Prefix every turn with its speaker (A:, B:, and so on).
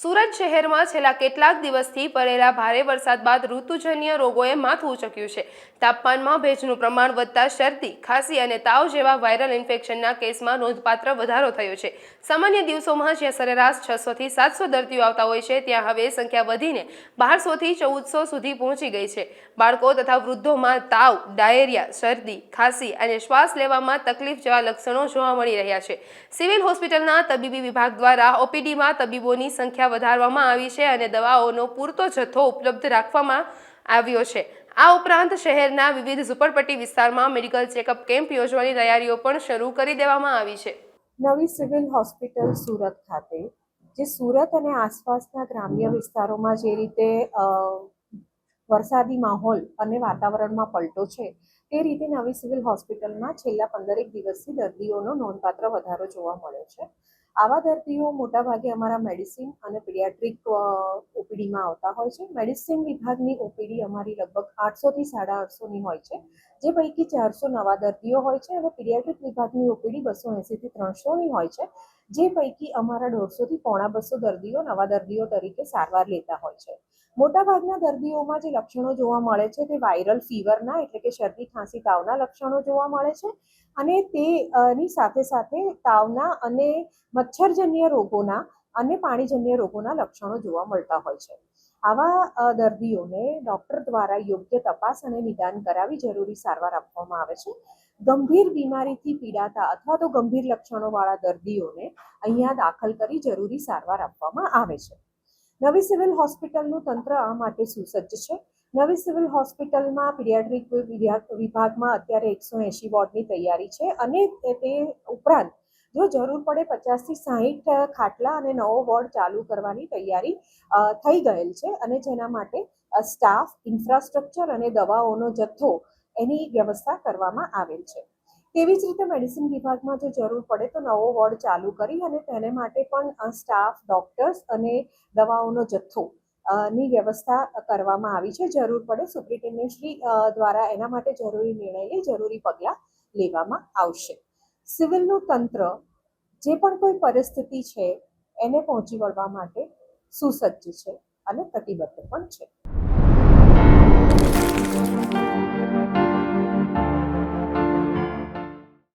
A: સુરત શહેરમાં છેલ્લા કેટલાક દિવસથી પડેલા ભારે વરસાદ બાદ ઋતુજન્ય રોગોએ માથું ઉચક્યું છે. તાપમાનમાં ભેજનું પ્રમાણ વધતા શરદી, ખાંસી અને તાવ જેવા વાયરલ ઇન્ફેક્શનના કેસમાં નોંધપાત્ર વધારો થયો છે. સામાન્ય દિવસોમાં જ્યાં સરેરાશ છસોથી સાતસો દર્દીઓ આવતા હોય છે, ત્યાં હવે સંખ્યા વધીને બારસોથી ચૌદસો સુધી પહોંચી ગઈ છે. બાળકો તથા વૃદ્ધોમાં તાવ, ડાયેરિયા, શરદી, ખાંસી અને શ્વાસ લેવામાં તકલીફ જેવા લક્ષણો જોવા મળી રહ્યા છે. સિવિલ હોસ્પિટલના તબીબી વિભાગ દ્વારા ઓપીડીમાં તબીબોની સંખ્યા વધારવામાં આવી છે અને દવાઓનો પૂરતો જથ્થો ઉપલબ્ધ રાખવામાં આવ્યો છે. આ ઉપરાંત શહેરના વિવિધ ઝુંપડપટ્ટી વિસ્તારમાં મેડિકલ ચેકઅપ કેમ્પ યોજવાની તૈયારીઓ પણ શરૂ કરી દેવામાં આવી છે.
B: નવી સિવિલ હોસ્પિટલ સુરત ખાતે, જે સુરત અને આસપાસના ગ્રામ્ય વિસ્તારોમાં જે રીતે વરસાદી માહોલ અને વાતાવરણમાં પલટો છે, તે રીતે નવી સિવિલ હોસ્પિટલમાં છેલ્લા પંદરેક દિવસથી દર્દીઓનો નોંધપાત્ર વધારો જોવા મળ્યો છે. આવા દર્દીઓ મોટાભાગે અમારા મેડિસિન અને પીડિયાટ્રિક ઓપીડીમાં આવતા હોય છે. મેડિસિન વિભાગની ઓપીડી અમારી લગભગ આઠસોથી સાડા આઠસોની હોય છે. જે પૈકી ચારસો નવા દર્દીઓ હોય છે અને પીડિયાટ્રિક વિભાગની ઓપીડી બસો એંસીથી ત્રણસોની હોય છે. જે પૈકી અમારા દોઢસોથી પોણા બસો દર્દીઓ નવા દર્દીઓ તરીકે સારવાર લેતા હોય છે. મોટાભાગના દર્દીઓમાં જે લક્ષણો જોવા મળે છે તે વાયરલ ફીવરના એટલે કે શરદી, ખાંસી તાવના લક્ષણો જોવા મળે છે અને તેની સાથે સાથે તાવના અને મચ્છરજન્ય રોગોના અને પાણીજન્ય રોગોના લક્ષણો જોવા મળતા હોય છે. આવા દર્દીઓને ડૉક્ટર દ્વારા યોગ્ય તપાસ અને નિદાન કરાવી જરૂરી સારવાર આપવામાં આવે છે. ગંભીર બીમારીથી પીડાતા અથવા તો ગંભીર લક્ષણોવાળા દર્દીઓને અહીંયા દાખલ કરી જરૂરી સારવાર આપવામાં આવે છે. નવી સિવિલ હોસ્પિટલનું તંત્ર આ માટે સુસજ્જ છે. નવી સિવિલ હોસ્પિટલમાં પીડિયાટ્રિક વિભાગમાં અત્યારે એકસો એંશી વોર્ડની તૈયારી છે અને તે ઉપરાંત જો જરૂર પડે પચાસથી સાહીઠ ખાટલા અને નવો વોર્ડ ચાલુ કરવાની તૈયારી થઈ ગયેલ છે અને જેના માટે સ્ટાફ, ઇન્ફ્રાસ્ટ્રક્ચર અને દવાઓનો જથ્થો એની વ્યવસ્થા કરવામાં આવેલ છે. તેવી જ રીતે મેડિસિન વિભાગમાં જો જરૂર પડે તો નવો વોર્ડ ચાલુ કરી અને તેને માટે પણ સ્ટાફ ડોક્ટર્સ અને દવાઓનો જથ્થો ની વ્યવસ્થા કરવામાં આવી છે. જરૂર પડે સુપ્રિન્ટેન્ડન્ટ દ્વારા એના માટે જરૂરી નિર્ણય લઈ જરૂરી પગલાં લેવામાં આવશે. સિવિલનું તંત્ર જે પણ કોઈ પરિસ્થિતિ છે, એને પહોંચી વળવા માટે સુસજ્જ છે અને કટિબદ્ધ પણ છે.